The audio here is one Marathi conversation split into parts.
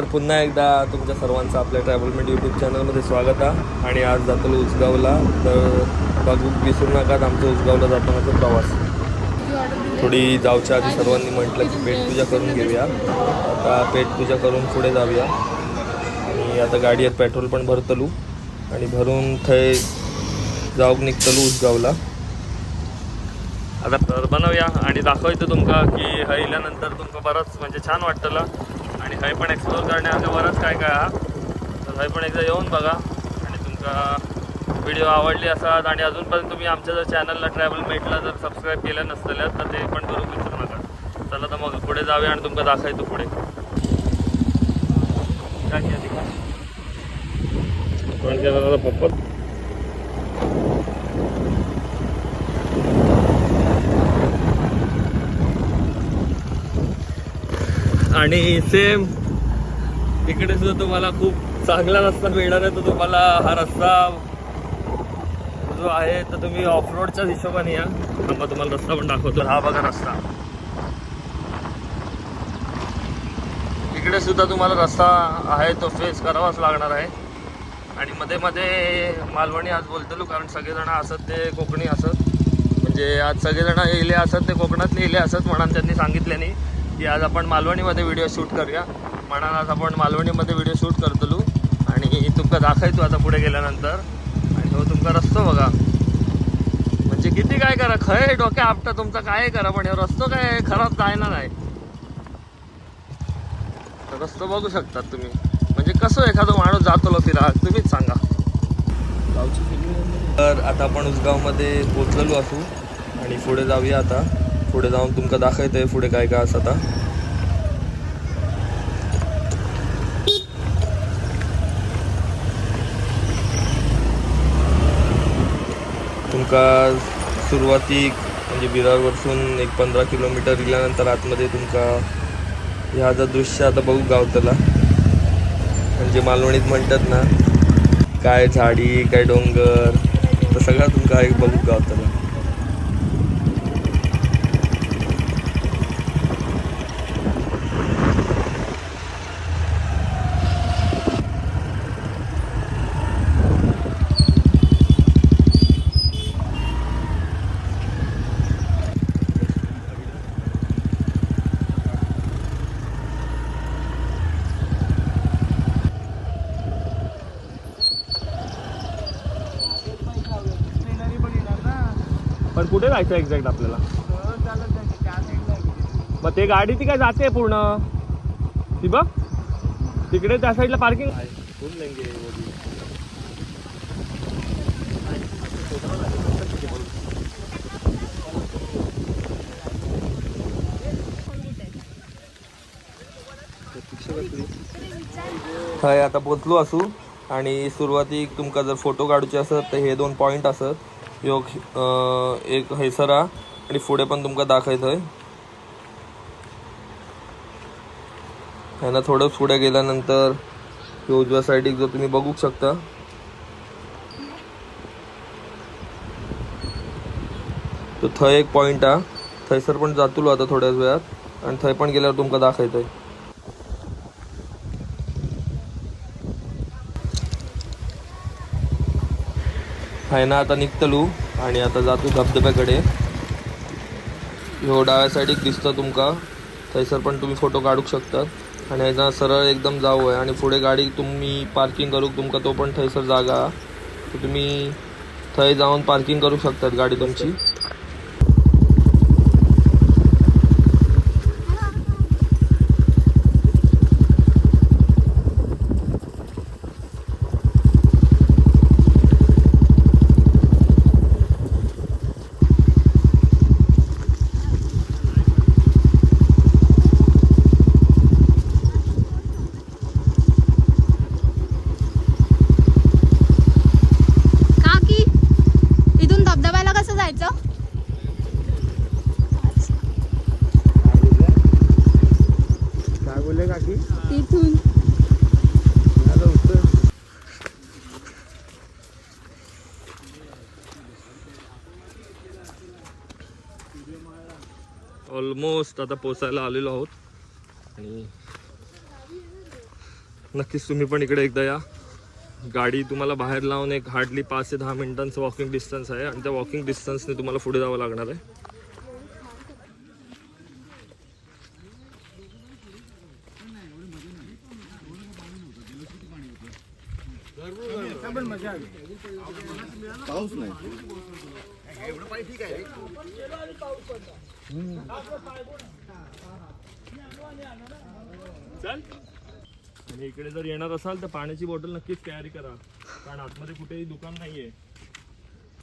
तर पुन्हा एकदा तुमच्या सर्वांचं आपल्या ट्रॅव्हलमेंट यूट्यूब चॅनलमध्ये स्वागत आहे. आणि आज जातो उसगावला. तर बघू विसरू नका आमचं उसगावला जातानाचा प्रवास. थोडी जाऊच्या आधी सर्वांनी म्हटलं की पेटपूजा करून घेऊया. आता पेटपूजा करून पुढे जाऊया. आणि आता गाडीत पेट्रोल पण भरतलू. आणि भरून थंय जाऊक निघतलू उसगावला. आता तर बनवूया. आणि दाखवतो तुमका की हय इल्यानंतर तुमका बरंच म्हणजे छान वाटतलं. आणि हय पण एक्सप्लोर करण्याचं बरंच काय काय हा? तर हय पण एकदा येऊन बघा. आणि तुमचा व्हिडिओ आवडली असतात आणि अजूनपर्यंत तुम्ही आमच्या जर चॅनलला ट्रॅव्हल मेटला जर सबस्क्राईब केलं नसतल्या तर ते पण करू विसरू नका. चला तर मग पुढे जाऊया आणि तुमका दाखवायचं पुढे. पण काय पप्पा? आणि सेम तिकडे सुद्धा तुम्हाला खूप चांगला रस्ता मिळणार आहे तर तुम्हाला हा रस्ता जो आहे तर तुम्ही ऑफ रोडच्याच हिशोबाने या. थांबा तुम्हाला रस्ता पण दाखवतो. हा बघा रस्ता. इकडे सुद्धा तुम्हाला रस्ता आहे तो फेस करावाच लागणार आहे. आणि मध्ये मध्ये मालवणी आज बोलतो कारण सगळेजण असत ते कोकणी असत. म्हणजे आज सगळेजण येले असत ते कोकणातले येले असत म्हणून त्यांनी सांगितल्याने. की आज आपण मालवणीमध्ये व्हिडिओ शूट करूया. म्हणान आज आपण मालवणीमध्ये व्हिडिओ शूट करतलो. आणि तुमका दाखवतो आता पुढे गेल्यानंतर. आणि हो तुमचा रस्तो बघा. म्हणजे किती काय करा खय डोक्या आपटा तुमचा काय करा पण हे रस्तो काय खराब जायना नाही. तर रस्तो बघू शकतात तुम्ही. म्हणजे कसं एखादं माणूस जातो फिरा तुम्हीच सांगा. तर आता आपण उसगावमध्ये पोचलेलो असू. आणि पुढे जाऊया आता. पुढे जाऊन तुमका दाखवतंय पुढे काय काय असं आता. तुमका सुरवातीक म्हणजे बिरार वरसून एक पंधरा किलोमीटर गेल्यानंतर आतमध्ये तुमका ह्या जर दृश्य आता बघू गावतला म्हणजे मालवणीत म्हणतात ना काय झाडी काय डोंगर तर सगळं तुमका एक बघू गावतला कुठे जायचं एक्झॅक्ट आपल्याला? मग ते गाडी ती काय जाते पूर्ण? ती बघ. तिकडे त्या साईडला पार्किंग हय आता पोचलो असू आणि सुरुवातीक तुमका जर फोटो काढूचे असत तर हे दोन पॉईंट असत. योग एक हैसर हा आणि पुढे पण तुमका दाखवतोय. ह्यांना थोडं पुढे गेल्यानंतर ह्यो उजव्या साईडीक जो तुम्ही बघू शकता. तो थंय एक पॉईंट हा थंयसर पण जातलो आता थोड्याच वेळात. आणि थंय पण गेल्यावर तुमका दाखवतोय. हाय ना आता निघतलू आणि आता जातो धबधब्याकडे. ह्यो डाव्या साईडीक दिसतं तुमका. थंयसर पण तुम्ही फोटो काढू शकतात आणि ह्याचा सरळ एकदम जाऊ आहे. आणि पुढे गाडी तुम्ही पार्किंग करूक तुमका तो पण थंयसर जागा. तुम्ही थंय जाऊन पार्किंग करू शकतात गाडी तुमची. ऑलमोस्ट आता पोचायला आलेलो आहोत. आणि नक्कीच तुम्ही पण इकडे एकदा या. गाडी तुम्हाला बाहेर लावून एक हार्डली पाच ते दहा मिनिटांचं वॉकिंग डिस्टन्स आहे आणि त्या वॉकिंग डिस्टन्सने तुम्हाला पुढे जावं लागणार आहे पाऊस नाही चल. आणि इकडे जर येणार असाल तर पाण्याची बॉटल नक्कीच कॅरी करा. कारण आतमध्ये कुठेही दुकान नाहीये.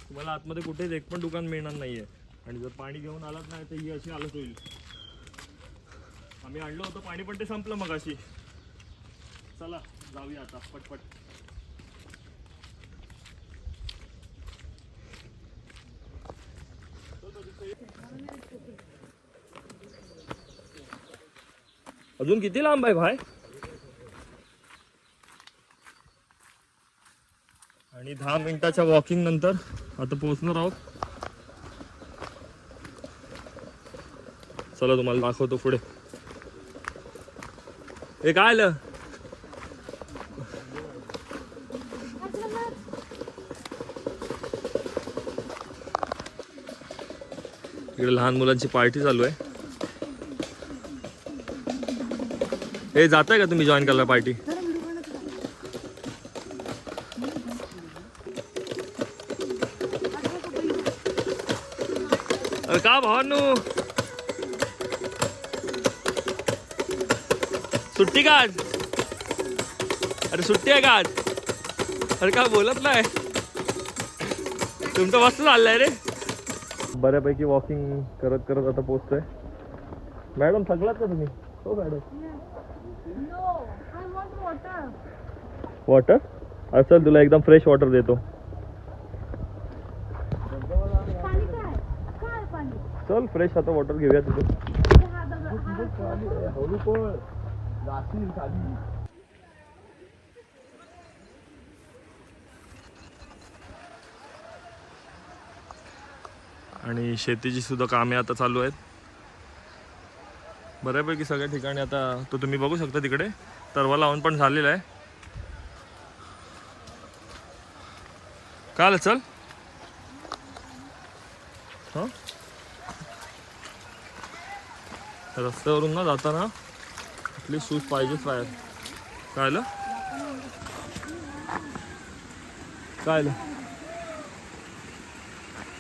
तुम्हाला आतमध्ये कुठेच एक पण दुकान मिळणार नाहीये. आणि जर पाणी घेऊन आलात नाही तर ही अशी हालत होईल. आम्ही आणलं होतं पाणी पण ते संपलं मग अशी चला जाऊया आता पटपट. अजून किती लांब आहे भाय आणि दहा मिनिटाच्या वॉकिंग नंतर आता पोहोचणार आहोत. चला तुम्हाला दाखवतो पुढे. हे काय आलं? इकडे लहान मुलांची पार्टी चालू आहे. हे जात आहे का तुम्ही जॉईन करायला पार्टी अरे का भावानू? सुट्टी का आज? अरे सुट्टी आहे का आज? अरे का बोलत नाही? तुमचं मस्त चाललंय रे. बऱ्यापैकी वॉकिंग करत करत आता पोचतोय मॅडम थकलात का तुम्ही? हो मॅडम वॉटर असेल तुला एकदम फ्रेश वॉटर देतो. चल फ्रेश आता वॉटर घेऊया तिथे. आणि शेतीची सुद्धा कामे आता चालू आहेत. बऱ्यापैकी सगळ्या ठिकाणी आता तो तुम्ही बघू शकता तिकडे. तरवा लावून पण झालेला आहे. काल चल. हं? रस्त्यावरून ना जाताना आपले शूज पाहिजेच बाहेर काय आलं? काय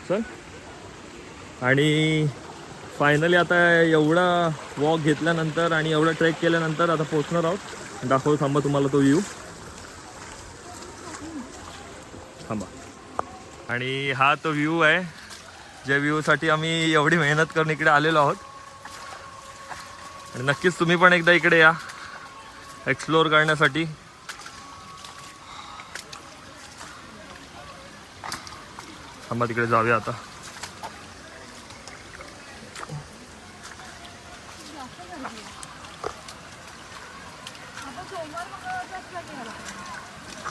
चल. आणि फायनली आता एवढा वॉक घेतल्यानंतर आणि एवढा ट्रेक केल्यानंतर आता पोहोचणार आहोत. दाखवू थांबा तुम्हाला तो व्ह्यू थांबा. आणि हा तो व्ह्यू आहे ज्या व्ह्यूसाठी आम्ही एवढी मेहनत करून इकडे आलेलो आहोत. आणि नक्कीच तुम्ही पण एकदा इकडे या एक्सप्लोअर करण्यासाठी. थांबा तिकडे जाऊया आता.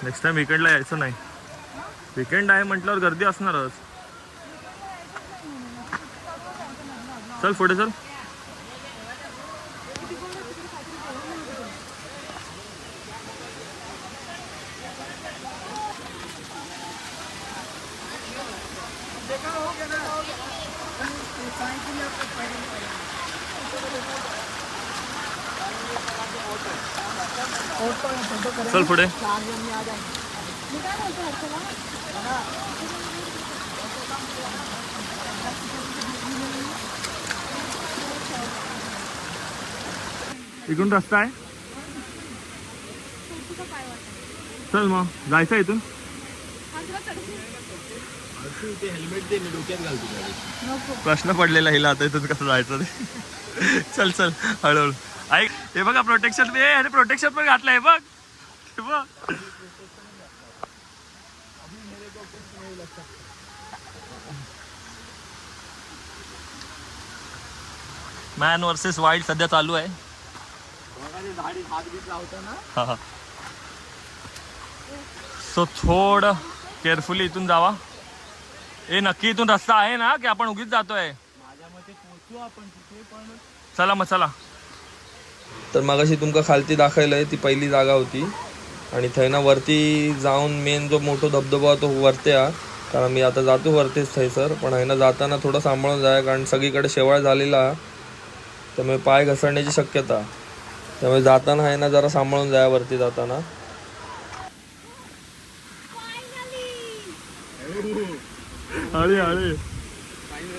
नेक्स्ट टाइम विकेंडला यायचं नाही. विकेंड आहे म्हटल्यावर गर्दी असणारच. चल पुढे चल. चल पुढे. इकडून रस्ता आहे. चल मग जायचं इथून? प्रश्न पडलेला हिला आता इथून कसं जायचं ते. चल चल हळूहळू. ऐक हे बघा प्रोटेक्शन हे आणि प्रोटेक्शन पण घातलंय बघ. हे बघ. मॅन वर्सेस वाईल्ड सध्या चालू आहे. सो थोडं केअरफुली इथून जावा. ए नक्की इथून रस्ता आहे ना की आपण उगीच जातोय? चला मग चला. तर मगाशी तुमका खालती दाखवलंय ती पहिली जागा होती. आणि थंयना वरती जाऊन मेन जो मोठो धबधबा तो वरती हा कारण मी आता जातो वरतीच थंयसर पण हायना जाताना थोडं सांभाळून जाय कारण सगळीकडे शेवाळ झालेला. त्यामुळे पाय घसरण्याची शक्यता. त्यामुळे जाताना आहे ना जरा सांभाळून जाय वरती जाताना.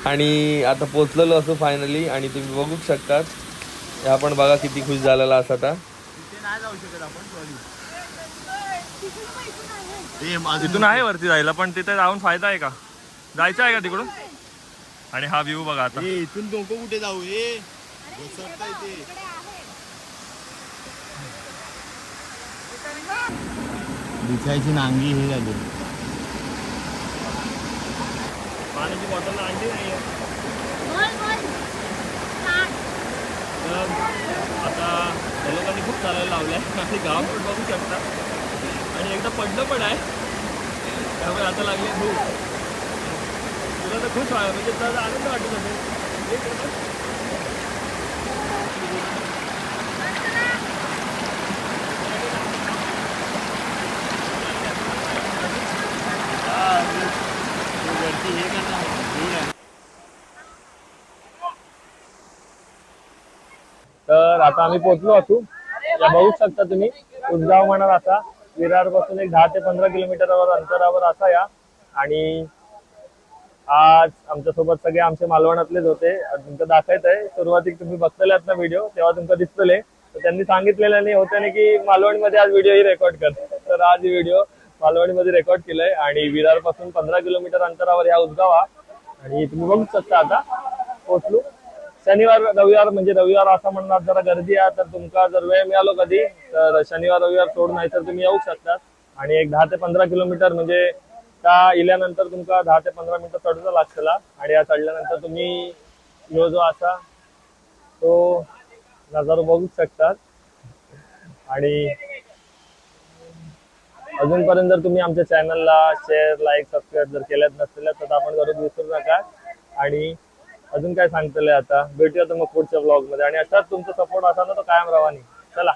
आणि आता पोचलेलो असो फायनली आणि तुम्ही बघू शकतात. ह्या पण बघा किती खुश झालेला असा आता. तिथून आहे वरती जायला पण तिथे जाऊन फायदा आहे का? जायचं आहे का तिकडून? आणि हा व्ह्यू बघा आता. ए, इथून डोकं कुठे जाऊ येते. बिछायची नांगी हे झाली. पाण्याची बॉटल आणली नाही तर आता त्या लोकांनी खूप चालायला लावल्या. आणि गाव पण बघू शकता. आणि एकदा पडलं पण आहे. त्यामुळे आता लागले भूक तुला तर खुश व्हाय म्हणजे तुला आनंद वाटत असेल. हे करतो. हे करणार तर आता आम्ही पोहोचलो असू या बघू शकता तुम्ही उद्गाव म्हणत असा. विरारपासून एक दहा ते पंधरा किलोमीटरवर अंतरावर असा या. आणि आज आमच्यासोबत सगळे आमचे मालवणातलेच होते. तुमचं दाखवत आहे. सुरुवातीक तुम्ही बघतले ना व्हिडिओ तेव्हा तुमका दिसतले तर त्यांनी सांगितलेलं नाही होतं ना की मालवणीमध्ये आज व्हिडिओही रेकॉर्ड कर. तर आज व्हिडिओ मालवणीमध्ये रेकॉर्ड केलाय. आणि विरारपासून पंधरा किलोमीटर अंतरावर या उजगावा आणि तुम्ही बघू शकता आता. पोहोचलो. शनिवार रविवार म्हणजे रविवार असं म्हणणार जरा गर्दी आहे तर तुमका जर वेळ मिळालो कधी तर शनिवार रविवार सोड नाही तर तुम्ही येऊ शकतात. आणि एक दहा ते पंधरा किलोमीटर म्हणजे त्या इल्यानंतर तुमका दहा ते पंधरा मिनिटं चढूचा लागतला. आणि या चढल्यानंतर तुम्ही ह्यो जो असा तो नजारा बघू शकतात. आणि अजूनपर्यंत जर तुम्ही आमच्या चॅनलला शेअर लाईक सबस्क्राईब जर केल्यात नसलेल्या तर आपण करून विसरू नका. आणि अजून काय सांगतलंय आता? भेटूया तर मग पुढच्या ब्लॉगमध्ये. आणि असाच तुमचा सपोर्ट असा ना तो कायम रवानी चला.